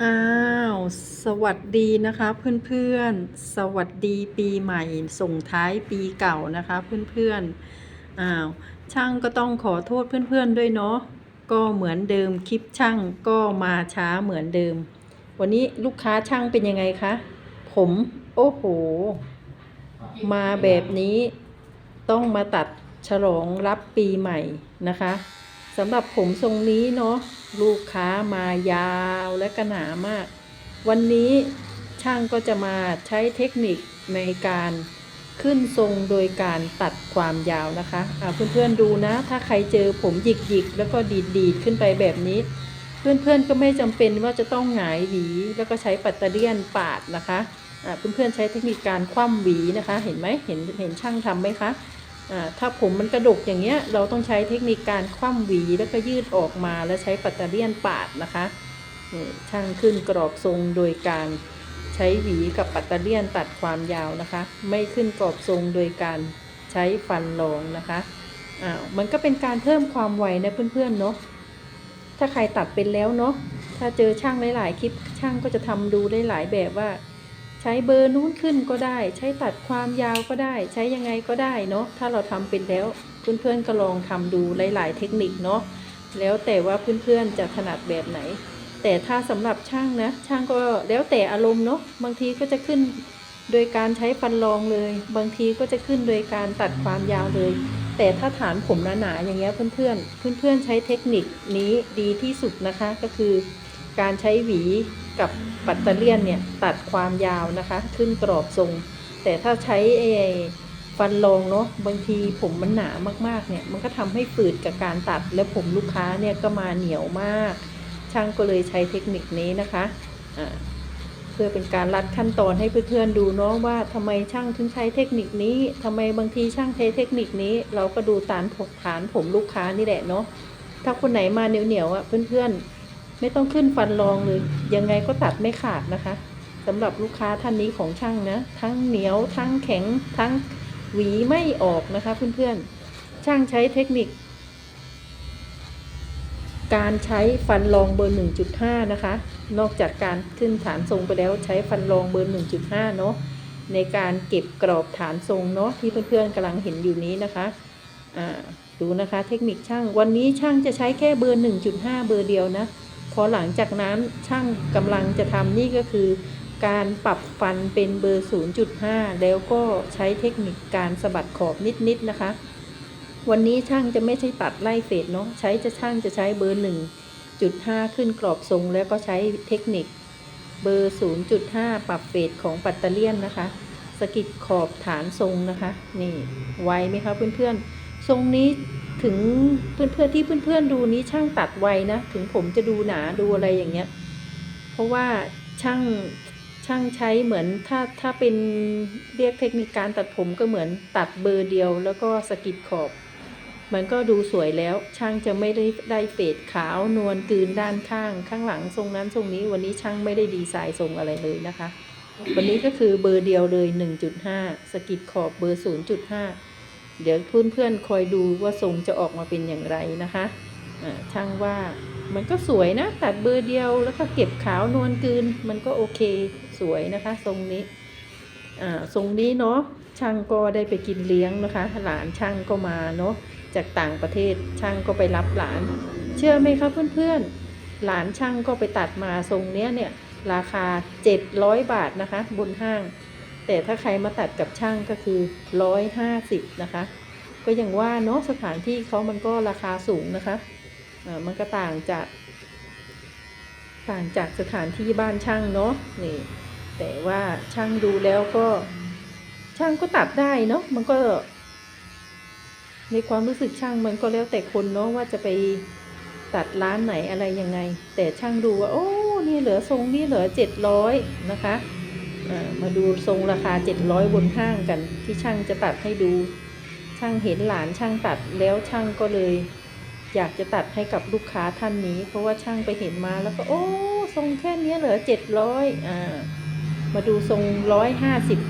อ้าว สวัสดีนะคะเพื่อนๆ สวัสดีปีใหม่ส่งท้ายปีเก่านะคะเพื่อนๆ อ้าว ช่างก็ต้องขอโทษเพื่อนๆด้วยเนาะ ก็เหมือนเดิมคลิปช่างก็มาช้าเหมือนเดิม วันนี้ลูกค้าช่างเป็นยังไงคะ ผม โอ้โห มาแบบนี้ต้องมาตัดฉลองรับปีใหม่นะคะ สำหรับผมทรงนี้เนาะลูกค้ามายาวและกระหนามาก วันนี้ช่างก็จะมาใช้เทคนิคในการขึ้นทรงโดยการตัดความยาวนะคะะเพื่อนๆดูนะ ถ้าใครเจอผมหยิกๆ แล้วก็ดีดๆ ขึ้นไปแบบนี้ เพื่อนๆก็ไม่จำเป็นว่าจะต้องหงายหวี แล้วก็ใช้ปัตเตอร์เลียนปาดนะคะอะเพื่อนๆใช้เทคนิคการคว่ำหวีนะคะ เห็นไหมเห็นเห็นช่างทำไหมคะ ถ้าผมมันกระดกอย่างเงี้ยเราต้องใช้เทคนิคการคว่ำหวีแล้วก็ยืดออกมาแล้วใช้ปัตเตอร์เลียนปาดนะคะช่างขึ้นกรอบทรงโดยการใช้หวีกับปัตเตอร์เลียนตัดความยาวนะคะ ไม่ขึ้นกรอบทรงโดยการใช้ฟันรองนะคะอ้าวมันก็เป็นการเพิ่มความไวนะเพื่อนๆเนาะถ้าใครตัดเป็นแล้วเนาะถ้าเจอช่างหลายๆคลิปช่างก็จะทำดูได้หลายแบบว่า ใช้เบอร์นู้นขึ้นก็ได้ ใช้ตัดความยาวก็ได้ ใช้ยังไงก็ได้เนาะถ้าเราทำเป็นแล้วเพื่อนๆก็ลองทำดูหลาย ๆ เทคนิคเนาะแล้วแต่ว่าเพื่อนๆจะถนัดแบบไหน แต่ถ้าสำหรับช่างนะ ช่างก็แล้วแต่อารมณ์เนาะบางทีก็จะขึ้นโดยการใช้ฟันรองเลย บางทีก็จะขึ้นโดยการตัดความยาวเลย แต่ถ้าฐานผมหนาๆอย่างเงี้ยเพื่อนๆเพื่อนๆใช้เทคนิคนี้ดีที่สุดนะคะก็คือ การใช้หวี กับปัตเตอร์เลียนเนี่ยตัดความยาวนะคะ ขึ้นกรอบทรง แต่ถ้าใช้ไอ้ฟันรองเนาะบางทีผมมันหนามากๆเนี่ยมันก็ทำให้ฝืดกับการตัด แล้วผมลูกค้าเนี่ยก็มาเหนียวมาก ช่างก็เลยใช้เทคนิคนี้นะคะอ่าเพื่อเป็นการรัดขั้นตอนให้เพื่อนๆดูเนาะว่าทำไมช่างถึงใช้เทคนิคนี้ทำไมบางทีช่างใช้เทคนิคนี้ เราก็ดูตามผกฐานผมลูกค้านี่แหละเนาะถ้าคนไหนมาเหนียวๆอะเพื่อนๆ ไม่ต้องขึ้นฟันรองเลย ยังไงก็ตัดไม่ขาดนะคะสำหรับลูกค้าท่านนี้ของช่างนะ ทั้งเหนียวทั้งแข็งทั้งหวีไม่ออกนะคะเพื่อนๆ ช่างใช้เทคนิค การใช้ฟันรองเบอร์ 1.5 นะคะ นอกจากการขึ้นฐานทรงไปแล้วใช้ฟันรองเบอร์ 1.5 เนาะในการเก็บกรอบฐานทรงเนาะที่เพื่อนๆกำลังเห็นอยู่นี้นะคะดูนะคะเทคนิคช่างวันนี้ช่างจะใช้แค่เบอร์ 1.5 เบอร์เดียวนะ พอหลังจากนั้นช่างกำลังจะทำนี่ก็คือ การปรับฟันเป็นเบอร์ 0.5 แล้วก็ใช้เทคนิคการสะบัดขอบนิดๆนะคะ วันนี้ช่างจะไม่ใช่ตัดไล่เฟดเนาะใช้จะช่างจะใช้เบอร์ 1.5 ขึ้นกรอบทรงแล้วก็ใช้เทคนิคเบอร์ 0.5 ปรับเฟดของปัตเตอร์เลียนนะคะสกิดขอบฐานทรงนะคะ นี่ไวไหมคะเพื่อนๆ ทรงนี้ ถึงเพื่อนๆที่เพื่อนๆดูนี้ช่างตัดไวนะ ถึงผมจะดูหนาดูอะไรอย่างเงี้ย เพราะว่าช่างช่างใช้เหมือนถ้าถ้าเป็นเรียกเทคนิคการตัดผมก็เหมือนตัดเบอร์เดียว แล้วก็สกิดขอบ มันก็ดูสวยแล้วช่างจะไม่ได้ได้เฟดขาวนวลกืนด้านข้าง ข้างหลังทรงนั้นทรงนี้วันนี้ช่างไม่ได้ดีไซน์ทรงอะไรเลยนะคะ วันนี้ก็คือเบอร์เดียวเลย 1.5 สกิดขอบเบอร์ 0.5 เดี๋ยวเพื่อนๆคอยดูว่าทรงจะออกมาเป็นอย่างไรนะคะอ่าช่างว่ามันก็สวยนะ ตัดเบอร์เดียวแล้วก็เก็บขาวนวลกืน มันก็โอเคสวยนะคะ ทรงนี้อ่าทรงนี้เนาะช่างก็ได้ไปกินเลี้ยงนะคะ หลานช่างก็มาเนาะจากต่างประเทศช่างก็ไปรับหลาน เชื่อไหมคะเพื่อนๆ หลานช่างก็ไปตัดมาทรงเนี้ยเนี่ยราคา 700 บาทนะคะ บนห้าง แต่ถ้าใครมาตัดกับช่างก็คือ 150 นะคะ ก็อย่างว่าเนาะสถานที่เขามันก็ราคาสูงนะคะมันก็ต่างจาก ต่างจากสถานที่บ้านช่างเนาะนี่ แต่ว่าช่างดูแล้วก็ ช่างก็ตัดได้เนาะมันก็ ในความรู้สึกช่างมันก็แล้วแต่คนเนาะว่าจะไปตัดร้านไหนอะไรยังไง แต่ช่างดูว่า โอ้ นี่เหลือทรงนี่เหลือเจ็ดร้อยนะคะ มาดูทรงราคาเจ็ดร้อยบนห้างกัน ที่ช่างจะตัดให้ดู ช่างเห็นหลานช่างตัดแล้วช่างก็เลย อยากจะตัดให้กับลูกค้าท่านนี้ เพราะว่าช่างไปเห็นมาแล้วก็โอ้ทรงแค่นี้เหลือเจ็ดร้อยอ่ามาดูทรงร้อยห้าสิบ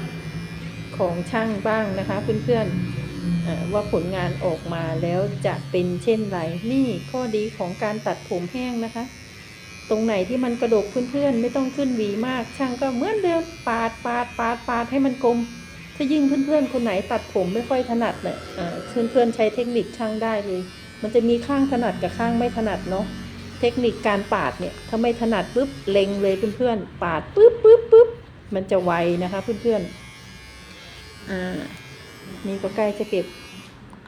ของช่างบ้างนะคะ เพื่อนๆว่าผลงานออกมาแล้วจะเป็นเช่นไร นี่ข้อดีของการตัดผมแห้งนะคะ ตรงไหนที่มันกระดกเพื่อนๆ ไม่ต้องขึ้นหวีมาก ช่างก็เหมือนเดิมปาดปาดปาดปาดให้มันกลม ถ้ายิ่งเพื่อนๆ คนไหนตัดผมไม่ค่อยถนัดเนี่ยเอ่อเพื่อนๆใช้เทคนิคช่างได้เลย มันจะมีข้างถนัดกับข้างไม่ถนัดเนาะเทคนิคการปาดเนี่ยถ้าไม่ถนัดปุ๊บเล็งเลยเพื่อนๆปาดปุ๊บปุ๊บปุ๊บมันจะไวนะคะเพื่อนๆอ่านี่ก็ใกล้จะเก็บ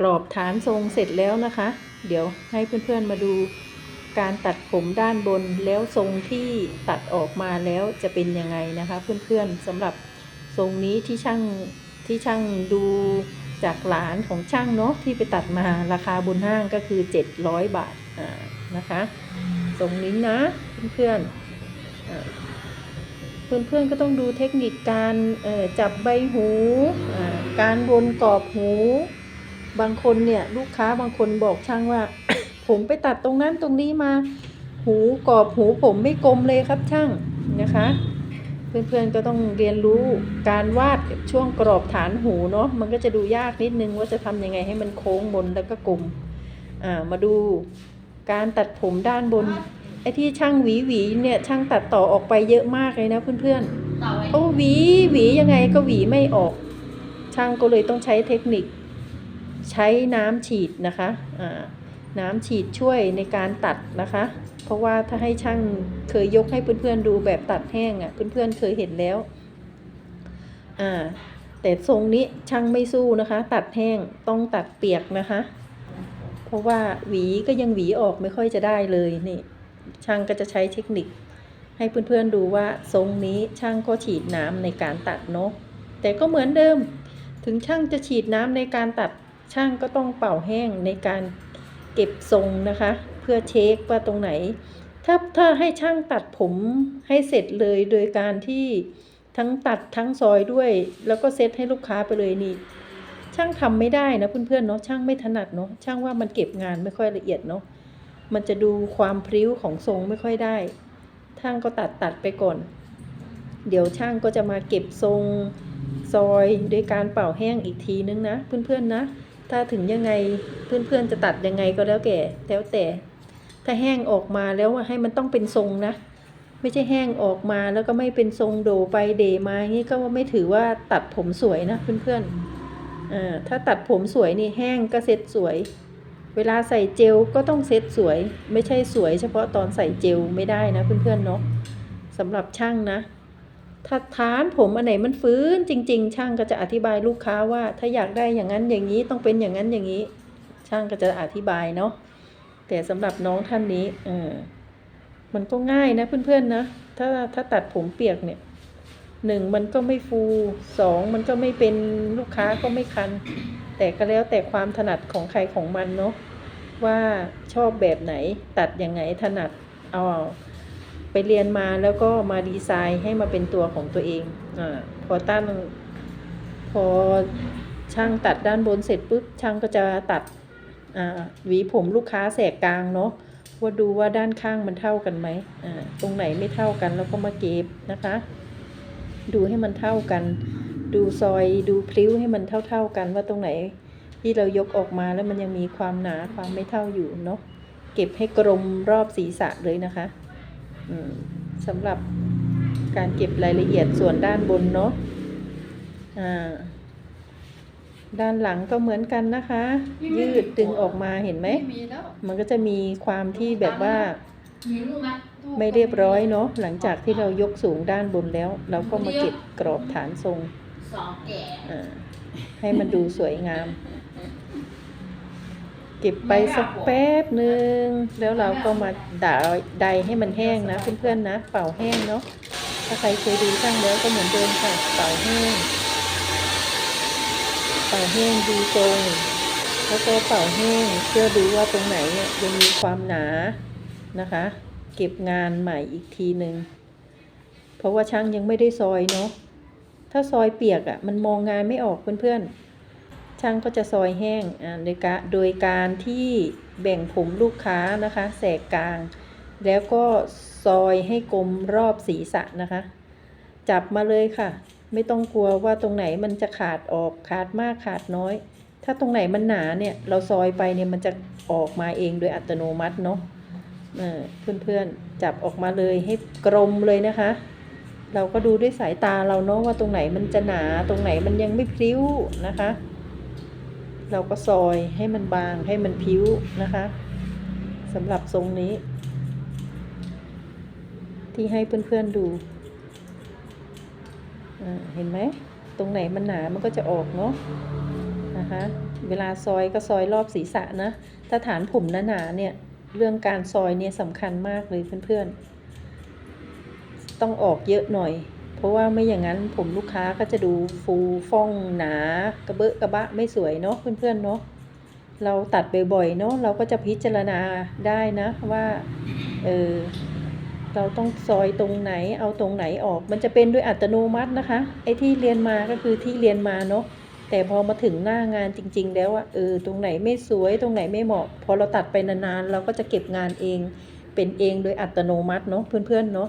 กรอบฐานทรงเสร็จแล้วนะคะ เดี๋ยวให้เพื่อนๆมาดู การตัดผมด้านบนแล้วทรงที่ตัดออกมาแล้วจะเป็นยังไงนะคะเพื่อนๆสำหรับทรงนี้ที่ช่างที่ช่างดูจากหลานของช่างเนาะที่ไปตัดมาราคาบนห้างก็คือ 700 บาทอ่านะคะทรงนี้นะเพื่อนๆอ่าเพื่อนก็ต้องดูเทคนิคการจับใบหูการวนกรอบหู บางคนเนี่ยลูกค้าบางคนบอกช่างว่า ผมไปตัดตรงนั้นตรงนี้มา หูกรอบหูผมไม่กลมเลยครับช่างนะคะ เพื่อนๆก็ต้องเรียนรู้การวาดช่วงกรอบฐานหูเนาะมันก็จะดูยากนิดนึงว่าจะทำยังไงให้มันโค้งบนแล้วก็กลมอ่ามาดูการตัดผมด้านบนไอ้ที่ช่างหวีหวีเนี่ยช่างตัดต่อออกไปเยอะมากเลยนะเพื่อนๆต่อไว้เขาหวีหวียังไงก็หวีไม่ออก ช่างก็เลยต้องใช้เทคนิค ใช้น้ำฉีดนะคะอ่า น้ำฉีดช่วยในการตัดนะคะ เพราะว่าถ้าให้ช่างเคยยกให้เพื่อนๆดูแบบตัดแห้งอะ่ะเพื่อนๆเคยเห็นแล้วอ่าแต่ทรงนี้ช่างไม่สู้นะคะ ตัดแห้งต้องตัดเปียกนะคะ เพราะว่าหวีก็ยังหวีออกไม่ค่อยจะได้เลยนี่ช่างก็จะใช้เทคนิค ให้เพื่อนๆดูว่าทรงนี้ช่างก็ฉีดน้ำในการตัดเนาะแต่ก็เหมือนเดิม ถึงช่างจะฉีดน้ำในการตัดช่างก็ต้องเป่าแห้งในการ เก็บทรงนะคะ เพื่อเช็คว่าตรงไหน ถ้าถ้าให้ช่างตัดผมให้เสร็จเลยโดยการที่ทั้งตัดทั้งซอยด้วย แล้วก็เซตให้ลูกค้าไปเลยนี่ ช่างทำไม่ได้นะเพื่อนๆเนาะช่างไม่ถนัดเนาะช่างว่ามันเก็บงานไม่ค่อยละเอียดเนาะมันจะดูความพริ้วของทรงไม่ค่อยได้ช่างก็ตัดตัดไปก่อน เดี๋ยวช่างก็จะมาเก็บทรงซอยด้วยการเป่าแห้งอีกทีนึงนะ เพื่อนๆนะ ถ้าถึงยังไงเพื่อนๆจะตัดยังไงก็แล้วแก่แล้วแต่ ถ้าแห้งออกมาแล้วให้มันต้องเป็นทรงนะ ไม่ใช่แห้งออกมาแล้วก็ไม่เป็นทรงโดไปเดมาอย่างนี้ก็ไม่ถือว่าตัดผมสวยนะเพื่อนๆอ่าถ้าตัดผมสวยนี่แห้งก็เซ็ตสวย เวลาใส่เจลก็ต้องเซ็ตสวย ไม่ใช่สวย เฉพาะตอนใส่เจลไม่ได้นะเพื่อนๆเนาะสำหรับช่างนะ ถ้าฐานผมอันไหนมันฟื้นจริง ๆ ช่างก็จะอธิบายลูกค้าว่า ถ้าอยากได้อย่างนั้นอย่างนี้ต้องเป็นอย่างนั้นอย่างนี้ ช่างก็จะอธิบายเนาะแต่สำหรับน้องท่านนี้เออมันก็ง่ายนะเพื่อนๆนะถ้าถ้าตัดผมเปียกเนี่ยหนึ่งมันก็ไม่ฟูสองมันก็ไม่เป็นลูกค้าก็ไม่คัน แต่ก็แล้วแต่ความถนัดของใครของมันเนาะว่าชอบแบบไหนตัดยังไงถนัดเอา ไปเรียนมาแล้วก็มาดีไซน์ให้มาเป็นตัวของตัวเองอาพอตั้งพอช่างตัดด้านบนเสร็จปุ๊บช่างก็จะตัดอ่าหวีผมลูกค้าแสกกลางเนาะว่าดูว่าด้านข้างมันเท่ากันไหมอ่าตรงไหนไม่เท่ากันแล้วก็มาเก็บนะคะ ดูให้มันเท่ากัน ดูซอยดูพลิ้วให้มันเท่า ๆกันว่าตรงไหนที่เรายกออกมาแล้วมันยังมีความหนาความไม่เท่าอยู่เนาะเก็บให้กลมรอบศีรษะเลยนะคะอืม สำหรับการเก็บรายละเอียดส่วนด้านบนเนาะอ่าด้านหลังก็เหมือนกันนะคะ ยืดดึงออกมาเห็นไหมมีแล้วมันก็จะมีความที่แบบว่ามีรูปไหมไม่เรียบร้อยเนาะหลังจากที่เรายกสูงด้านบนแล้ว เราก็มาเก็บกรอบฐานทรงสองแก่อ่าให้มันดูสวยงาม เก็บไปสักแป๊บหนึ่งแล้วเราก็มาด่าใดให้มันแห้งนะเพื่อนๆนะ เป่าแห้งเนาะถ้าใครเคยดูช่างแล้วก็เหมือนเดิมค่ะเป่าแห้ง เป่าแห้งดูทรงแล้วก็เป่าแห้งเพื่อดูว่าตรงไหนเนี่ยยังมีความหนานะคะ เก็บงานใหม่อีกทีหนึ่งเพราะว่าช่างยังไม่ได้ซอยเนาะถ้าซอยเปียกอะ่ะ มันมองงานไม่ออกเพื่อนๆ ช่างก็จะซอยแห้งโดยการโดยการที่แบ่งผมลูกค้านะคะ แสกกลาง แล้วก็ซอยให้กลมรอบศีรษะนะคะ จับมาเลยค่ะ ไม่ต้องกลัวว่าตรงไหนมันจะขาดออกขาดมากขาดน้อย ถ้าตรงไหนมันหนาเนี่ย เราซอยไปเนี่ยมันจะออกมาเองโดยอัตโนมัติเนาะเอ่อเพื่อนๆจับออกมาเลยให้กลมเลยนะคะ เราก็ดูด้วยสายตาเราเนาะว่าตรงไหนมันจะหนาตรงไหนมันยังไม่พริ้วนะคะ เราก็ซอยให้มันบางให้มันพิ้วนะคะสำหรับทรงนี้ ที่ให้เพื่อนๆดูอ่าเห็นไหมตรงไหนมันหนามันก็จะออกเนาะนะคะเวลาซอยก็ซอยรอบศีรษะนะถ้าฐานผมหนาๆเนี่ยเรื่องการซอยเนี่ยสำคัญมากเลยเพื่อนๆ ต้องออกเยอะหน่อย เพราะว่าไม่อย่างนั้นผมลูกค้าก็จะดูฟูฟ่องหนากระเบอะกระบะไม่สวยเนาะเพื่อนๆเนาะเราตัดบ่อยๆเนาะเราก็จะพิจารณาได้นะว่าเออเราต้องซอยตรงไหนเอาตรงไหนออก มันจะเป็นด้วยอัตโนมัตินะคะไอ้ที่เรียนมาก็คือที่เรียนมาเนาะแต่พอมาถึงหน้างานจริง ๆ แล้วอะเออตรงไหนไม่สวยตรงไหนไม่เหมาะ พอเราตัดไปนานๆเราก็จะเก็บงานเอง เป็นเองโดยอัตโนมัติเนาะเพื่อนๆเนาะ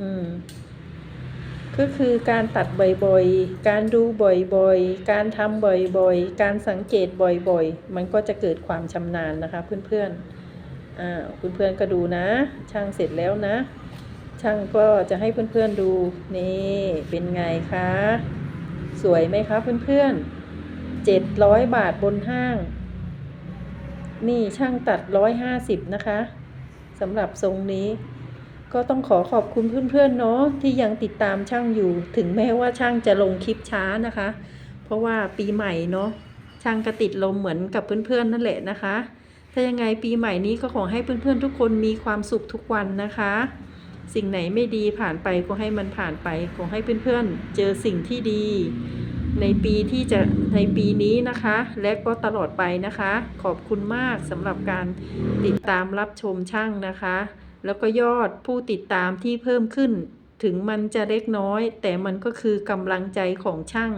อืม ก็คือการตัดบ่อยๆ การดูบ่อยๆ การทำบ่อยๆ การสังเกตบ่อยๆ มันก็จะเกิดความชำนาญนะคะเพื่อนๆอ่าเพื่อนๆก็ดูนะ ช่างเสร็จแล้วนะ ช่างก็จะให้เพื่อนๆดูนี่เป็นไงคะ สวยไหมคะเพื่อนๆเจ็ดร้อยบาทบนห้าง นี่ช่างตัดร้อยห้าสิบนะคะสำหรับทรงนี้ ก็ต้องขอขอบคุณเพื่อนๆเนาะที่ยังติดตามช่างอยู่ ถึงแม้ว่าช่างจะลงคลิปช้านะคะ เพราะว่าปีใหม่เนาะช่างก็ติดลมเหมือนกับเพื่อนๆนั่นแหละนะคะ ถ้ายังไงปีใหม่นี้ก็ขอให้เพื่อนๆทุกคนมีความสุขทุกวันนะคะ สิ่งไหนไม่ดีผ่านไปก็ให้มันผ่านไปขอให้เพื่อนๆเจอสิ่งที่ดี ในปีที่จะในปีนี้นะคะ และก็ตลอดไปนะคะ ขอบคุณมากสำหรับการติดตามรับชมช่างนะคะ แล้วก็ยอดผู้ติดตามที่เพิ่มขึ้น ถึงมันจะเล็กน้อย แต่มันก็คือกำลังใจของช่าง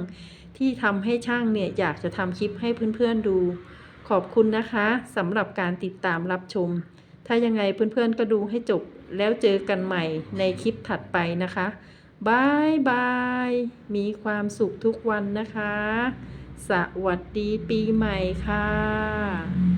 ที่ทำให้ช่างเนี่ยอยากจะทำคลิปให้เพื่อนๆดู ขอบคุณนะคะสำหรับการติดตามรับชม ถ้ายังไงเพื่อนๆก็ดูให้จบแล้วเจอกันใหม่ในคลิปถัดไปนะคะบายบาย มีความสุขทุกวันนะคะ สวัสดีปีใหม่ค่ะ